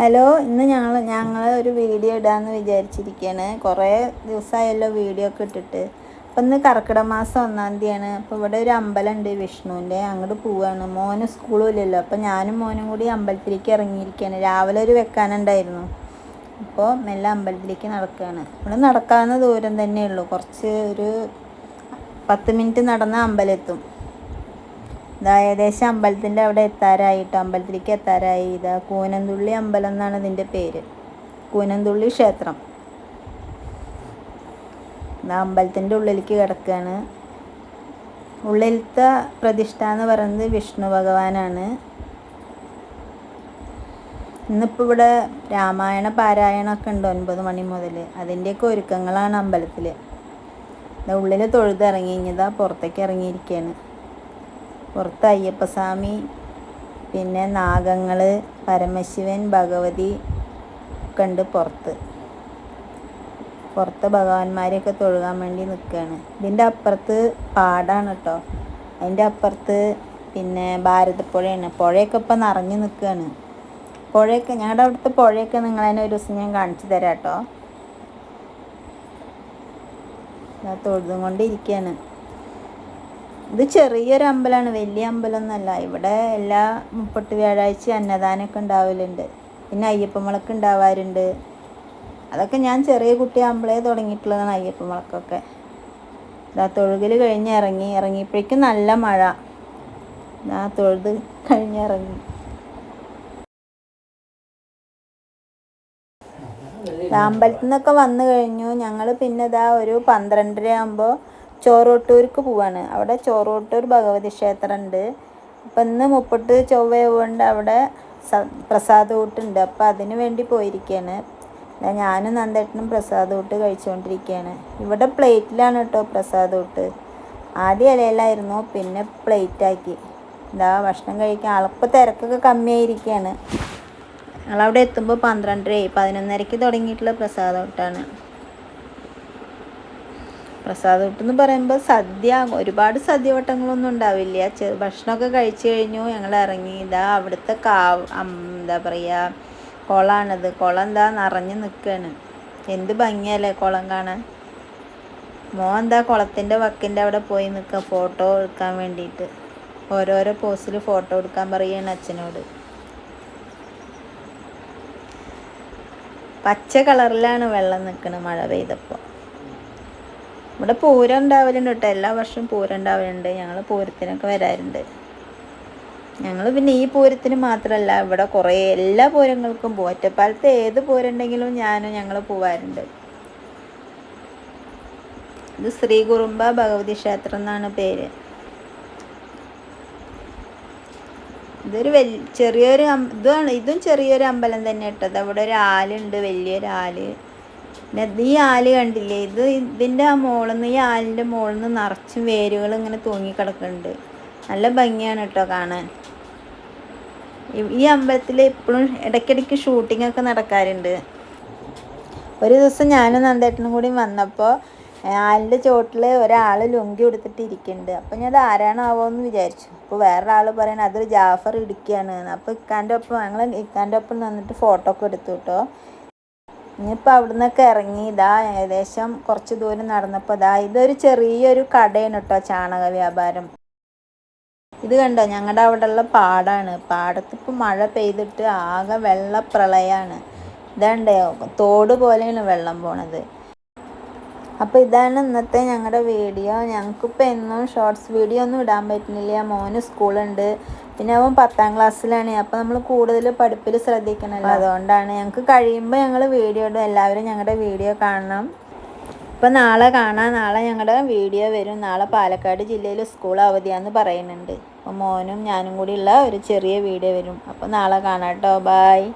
Hello ഇന്ന് ഞങ്ങൾ ഞങ്ങൾ ഒരു വീഡിയോ ഇടാമെന്ന് വിചാരിച്ചിരിക്കുകയാണ് കുറേ ദിവസമായല്ലോ വീഡിയോ ഒക്കെ ഇട്ടിട്ട്. അപ്പം ഇന്ന് കർക്കിടക മാസം ഒന്നാം തീയതിയാണ്. അപ്പോൾ ഇവിടെ ഒരു അമ്പലമുണ്ട് വിഷ്ണുവിന്റെ. അങ്ങോട്ട് പോവുകയാണ് മോന് സ്കൂളും ഇല്ലല്ലോ. അപ്പം ഞാനും മോനും കൂടി അമ്പലത്തിലേക്ക് ഇറങ്ങിയിരിക്കുകയാണ് രാവിലെ ഒരു വെക്കാനുണ്ടായിരുന്നു. അപ്പോൾ മെല്ലെ അമ്പലത്തിലേക്ക് നടക്കുകയാണ് ഇവിടെ നടക്കാവുന്ന ദൂരം തന്നെയുള്ളൂ. കുറച്ച് ഒരു പത്ത് മിനിറ്റ് നടന്ന അമ്പലം എത്തും ഇതാ ഏകദേശം അമ്പലത്തിന്റെ അവിടെ എത്താറായിട്ടോ അമ്പലത്തിലേക്ക് എത്താറായി. ഇതാ കൂനന്തുള്ളി അമ്പലം എന്നാണ് ഇതിന്റെ പേര്. കൂനന്തുള്ളി ക്ഷേത്രം. ഇതാ അമ്പലത്തിന്റെ ഉള്ളിലേക്ക് കിടക്കുകയാണ് ഉള്ളിലത്തെ പ്രതിഷ്ഠ എന്ന് പറയുന്നത് വിഷ്ണു ഭഗവാനാണ്. ഇന്നിപ്പോൾ ഇവിടെ രാമായണ പാരായണമൊക്കെ ഉണ്ട് ഒൻപത് മണി മുതൽ. അതിന്റെയൊക്കെ ഒരുക്കങ്ങളാണ് അമ്പലത്തിൽ ഉള്ളിൽ തൊഴുതിറങ്ങി കഴിഞ്ഞതാ പുറത്തേക്ക് ഇറങ്ങിയിരിക്കുകയാണ് പുറത്ത് അയ്യപ്പസ്വാമി പിന്നെ നാഗങ്ങൾ പരമശിവൻ ഭഗവതി ഒക്കെ ഉണ്ട് പുറത്ത്. പുറത്ത് ഭഗവാന്മാരെയൊക്കെ തൊഴുകാൻ വേണ്ടി നിൽക്കുകയാണ് ഇതിന്റെ അപ്പുറത്ത് പാടാണ് കേട്ടോ അതിന്റെ അപ്പുറത്ത് പിന്നെ ഭാരതപ്പുഴയാണ്. പുഴയൊക്കെ ഇപ്പം നിറഞ്ഞു നിൽക്കുകയാണ് പുഴയൊക്കെ ഞങ്ങളുടെ അവിടുത്തെ പുഴയൊക്കെ നിങ്ങളതിനെ ഒരു ദിവസം ഞാൻ കാണിച്ചു തരാം കേട്ടോ തൊഴുതും കൊണ്ടിരിക്കുകയാണ് ഇത് ചെറിയൊരു അമ്പലമാണ് വലിയ അമ്പലമൊന്നുമല്ല. ഇവിടെ എല്ലാ മുപ്പട്ട് വ്യാഴാഴ്ച അന്നദാനമൊക്കെ ഉണ്ടാവലുണ്ട്. പിന്നെ അയ്യപ്പ അയ്യപ്പമുളക്ക് ഉണ്ടാവാറുണ്ട്. അതൊക്കെ ഞാൻ ചെറിയ കുട്ടിയാകുമ്പോഴേ തുടങ്ങിയിട്ടുള്ളതാണ് അയ്യപ്പമുളക്കൊക്കെ ഇതാ തൊഴുകൽ കഴിഞ്ഞ് ഇറങ്ങി ഇറങ്ങിയപ്പോഴേക്കും നല്ല മഴ. ഇതാ തൊഴുത് കഴിഞ്ഞിറങ്ങി അമ്പലത്തിൽ നിന്നൊക്കെ വന്നു കഴിഞ്ഞു. ഞങ്ങൾ പിന്നെ ഇതാ ഒരു പന്ത്രണ്ടര ആകുമ്പോൾ ചോറോട്ടൂർക്ക് പോവാണ്. അവിടെ ചോറോട്ടൂർ ഭഗവതി ക്ഷേത്രമുണ്ട് അപ്പം ഇന്ന് മുപ്പട്ട് ചൊവ്വയുകൊണ്ട് അവിടെ പ്രസാദൂട്ടുണ്ട് അപ്പം അതിന് വേണ്ടി പോയിരിക്കുകയാണ് ഞാനും നന്ദേട്ടനും പ്രസാദ ഊട്ട് കഴിച്ചുകൊണ്ടിരിക്കുകയാണ് ഇവിടെ പ്ലേറ്റിലാണ് കേട്ടോ പ്രസാദ ഊട്ട് ആദ്യം ഇലയിലായിരുന്നു പിന്നെ പ്ലേറ്റാക്കി. എന്താ ഭക്ഷണം കഴിക്കാൻ അളപ്പ് തിരക്കൊക്കെ കമ്മിയായിരിക്കുകയാണ് ഞങ്ങളവിടെ എത്തുമ്പോൾ പന്ത്രണ്ടരയായി. പതിനൊന്നരയ്ക്ക് തുടങ്ങിയിട്ടുള്ള പ്രസാദ ഊട്ടാണ് പ്രസാദൂട്ട് എന്ന് പറയുമ്പോൾ സദ്യ ഒരുപാട് സദ്യവട്ടങ്ങളൊന്നും ഉണ്ടാവില്ല. ഭക്ഷണമൊക്കെ കഴിച്ചു കഴിഞ്ഞു ഞങ്ങൾ ഇറങ്ങി. ഇതാ അവിടുത്തെ കാവ് എന്താ പറയുക കുളമാണിത് കുളം എന്താ നിറഞ്ഞു നിൽക്കുകയാണ് എന്ത് ഭംഗിയല്ലേ കുളം കാണാൻ. മോ എന്താ കുളത്തിന്റെ വക്കിന്റെ അവിടെ പോയി നിൽക്കുക ഫോട്ടോ എടുക്കാൻ വേണ്ടിയിട്ട്. ഓരോരോ പോസ്റ്റിൽ ഫോട്ടോ എടുക്കാൻ പറയുകയാണ് അച്ഛനോട്. പച്ച കളറിലാണ് വെള്ളം നിൽക്കുന്നത് മഴ പെയ്തപ്പോൾ ഇവിടെ പൂരം ഉണ്ടാവലുണ്ട് കേട്ടോ. എല്ലാ വർഷവും പൂരം ഉണ്ടാവലുണ്ട് ഞങ്ങൾ പൂരത്തിനൊക്കെ വരാറുണ്ട്. ഞങ്ങൾ പിന്നെ ഈ പൂരത്തിന് മാത്രമല്ല ഇവിടെ കുറേ എല്ലാ പൂരങ്ങൾക്കും പോകും ഒറ്റപ്പാലത്ത് ഏത് പൂരം ഉണ്ടെങ്കിലും ഞാനും ഞങ്ങൾ പോവാറുണ്ട്. ഇത് ശ്രീ കുറുമ്പ ഭഗവതി ക്ഷേത്രം എന്നാണ് പേര്. ഇതൊരു വലിയ ചെറിയൊരു ഇതാണ് ഇതും ചെറിയൊരു അമ്പലം തന്നെ കേട്ടത് അവിടെ ഒരു ആലുണ്ട് വലിയൊരു ആൽ. പിന്നെ ഈ ആൽ കണ്ടില്ലേ? ഇത് ഇതിന്റെ ആ മുകളിൽ ഈ ആലിന്റെ മുകളിൽ നിന്ന് നിറച്ചും വേരുകൾ ഇങ്ങനെ തൂങ്ങിക്കിടക്കുന്നുണ്ട് നല്ല ഭംഗിയാണ് കേട്ടോ കാണാൻ. ഈ അമ്പലത്തിൽ ഇപ്പോഴും ഇടയ്ക്കിടയ്ക്ക് ഷൂട്ടിംഗ് ഒക്കെ നടക്കാറുണ്ട്. ഒരു ദിവസം ഞാനും നന്ദേട്ടനും കൂടി വന്നപ്പോൾ ആലിന്റെ ചോട്ടിൽ ഒരാൾ ലുങ്കി കൊടുത്തിട്ട് ഇരിക്കുന്നുണ്ട് അപ്പം ഞാൻ അത് ആരാണാവോ എന്ന് വിചാരിച്ചു. അപ്പോൾ വേറൊരാൾ പറയണത് അതൊരു ജാഫർ ഇടിക്കുകയാണ് അപ്പോൾ ഇക്കാന്റെ ഒപ്പം ഞങ്ങൾ ഇക്കാന്റെ ഒപ്പം നിന്നിട്ട് ഫോട്ടോ ഒക്കെ എടുത്തു കേട്ടോ ഇനിയിപ്പോൾ അവിടെ നിന്നൊക്കെ ഇറങ്ങി ഇതാ ഏകദേശം കുറച്ച് ദൂരം നടന്നപ്പോൾ ഇതാ ഇതൊരു ചെറിയൊരു കടയാണ് കേട്ടോ ചാണക വ്യാപാരം. ഇത് കണ്ടോ? ഞങ്ങളുടെ അവിടെയുള്ള പാടാണ്. പാടത്ത് ഇപ്പോൾ മഴ പെയ്തിട്ട് ആകെ വെള്ളപ്രളയമാണ് ഇതാണ്ട് തോട് പോലെയാണ് വെള്ളം പോണത്. അപ്പോൾ ഇതാണ് ഇന്നത്തെ ഞങ്ങളുടെ വീഡിയോ. ഞങ്ങൾക്കിപ്പോൾ എന്നും ഷോർട്സ് വീഡിയോ ഒന്നും ഇടാൻ പറ്റുന്നില്ല. മോന് സ്കൂളുണ്ട്. പിന്നെ അവൻ പത്താം ക്ലാസ്സിലാണ്. അപ്പോൾ നമ്മൾ കൂടുതൽ പഠിപ്പിൽ ശ്രദ്ധിക്കണമല്ലോ അതുകൊണ്ടാണ് ഞങ്ങൾക്ക് കഴിയുമ്പോൾ ഞങ്ങൾ വീഡിയോ ഇടും. എല്ലാവരും ഞങ്ങളുടെ വീഡിയോ കാണണം. ഇപ്പം നാളെ കാണാം. നാളെ ഞങ്ങളുടെ വീഡിയോ വരും. നാളെ പാലക്കാട് ജില്ലയിൽ സ്കൂൾ അവധിയാന്ന് പറയുന്നുണ്ട്. അപ്പോൾ മോനും ഞാനും കൂടിയുള്ള ഒരു ചെറിയ വീഡിയോ വരും. അപ്പോൾ നാളെ കാണാം കേട്ടോ. ബായ്